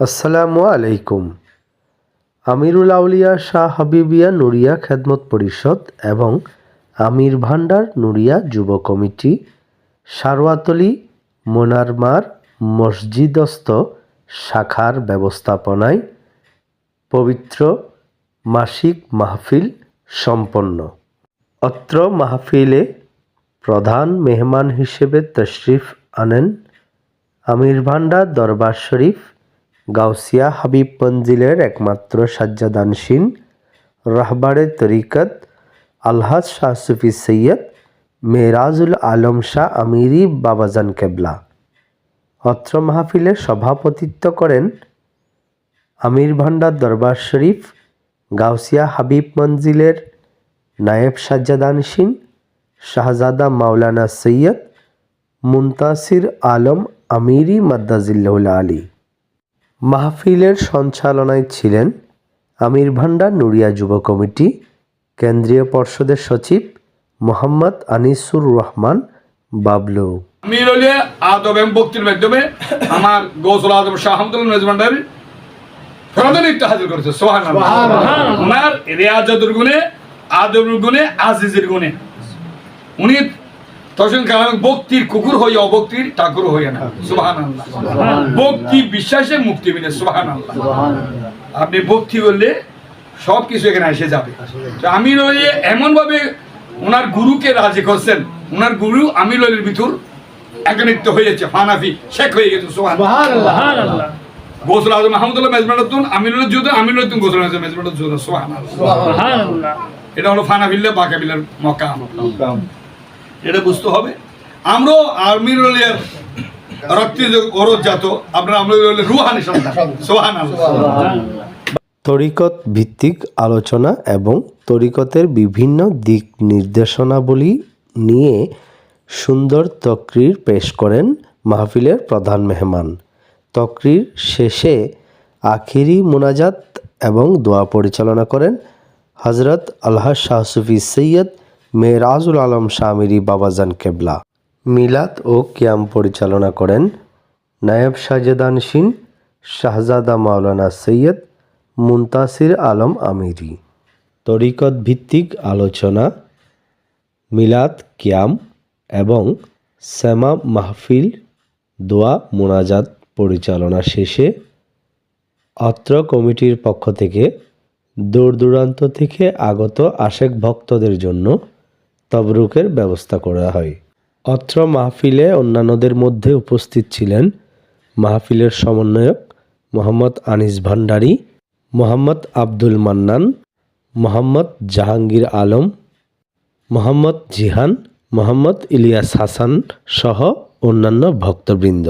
আসসালামু আলাইকুম। আমিরুল আউলিয়া শাহ হাবিবিয়া নুরিয়া খেদমত পরিষদ এবং আমির ভান্ডার নুরিয়া যুব কমিটি, সারওয়াতলি মোনারমার মসজিদস্থ শাখার ব্যবস্থাপনায় পবিত্র মাসিক মাহফিল সম্পন্ন। অত্র মাহফিলে প্রধান মেহমান হিসেবে তশরিফ আনেন আমির ভান্ডার দরবার শরীফ গাউসিয়া হাবিব মঞ্জিলের একমাত্র সাজ্জাদানসীন রাহবারে তরিকত আলহাজ শাহ সুফি সৈয়দ মেরাজুল আলম শাহ আমিরি বাবাজান কেবলা। অত্র মাহফিলে সভাপতিত্ব করেন আমির ভান্ডার দরবার শরীফ, গাউসিয়া হাবিব মঞ্জিলের নায়েব সাজ্জাদানশীন শাহজাদা মাওলানা সৈয়দ মুন্তাসির আলম আমিরি মাদ্দাজিল্লাহুল আলী। মাহফিলের সঞ্চালনায় ছিলেন আমির ভান্ডার নুরিয়া যুব কমিটি কেন্দ্রীয় পর্ষদের সচিব মোহাম্মদ আনিসুর রহমান বাবলু। আমির হলে আদব এবং ভক্তির মাধ্যমে আমার গৌসল আদম শাহ আহমদুল্লাহ নজমান্ডার প্রধানিত্ব হাজির করেছে সোহান ওনার রেয়াজতের গুণে আদবের গুণে আজিজের গুণে। উনি তখন কারণ ভক্তির কুকুর হয়ে অভক্তির ঠাকুর হয়ে না। সুবাহান আল্লাহ ভক্তি বিশ্বাসে মুক্তি মিলে সুবাহান আল্লাহ আপনি ভক্তি করলে সব কিছু এখানে এসে যাবে। তো আমির হয়ে এমন ভাবে ওনার গুরুকে রাজি করছেন। ওনার গুরু আমির হলের ভিতর একনিত্য হয়েছে ফানাফি শেখ হয়ে গেছে সোহান গোসল আজম মাহমুদুল্লাহ যুদ্ধ আমিরুল গোসল আজম সোহান এটা হলো ফানাফিল্লা বাকাবিলার মকাম এটা বুঝতে হবে। আমরাও ওরত জাত, আপনার রুহানি সোহান তরিকত ভিত্তিক আলোচনা এবং তরিকতের বিভিন্ন দিক নির্দেশনাবলী নিয়ে সুন্দর তকরির পেশ করেন মাহফিলের প্রধান মেহমান। তকরির শেষে আখিরি মোনাজাত এবং দোয়া পরিচালনা করেন হজরত আল্লাহ শাহ সুফি সৈয়দ মেরাজুল আলম শামিরি বাবাজান কেবলা। মিলাদ ও কিয়াম পরিচালনা করেন নায়েব সাজেদানশীন শাহজাদা মাওলানা সৈয়দ মুন্তাসির আলম আমিরি। তরিকত ভিত্তিক আলোচনা, মিলাদ, কিয়াম এবং শ্যামা মাহফিল দোয়া মোনাজাত পরিচালনা শেষে অত্র কমিটির পক্ষ থেকে দূর দূরান্ত থেকে আগত আশেক ভক্তদের জন্য তবরুকের ব্যবস্থা করা হয়। অত্র মাহফিলে অন্যান্যদের মধ্যে উপস্থিত ছিলেন মাহফিলের সমন্বয়ক মোহাম্মদ আনিস ভান্ডারী, মোহাম্মদ আব্দুল মান্নান, মোহাম্মদ জাহাঙ্গীর আলম, মোহাম্মদ জিহান, মোহাম্মদ ইলিয়াস হাসান সহ অন্যান্য ভক্তবৃন্দ।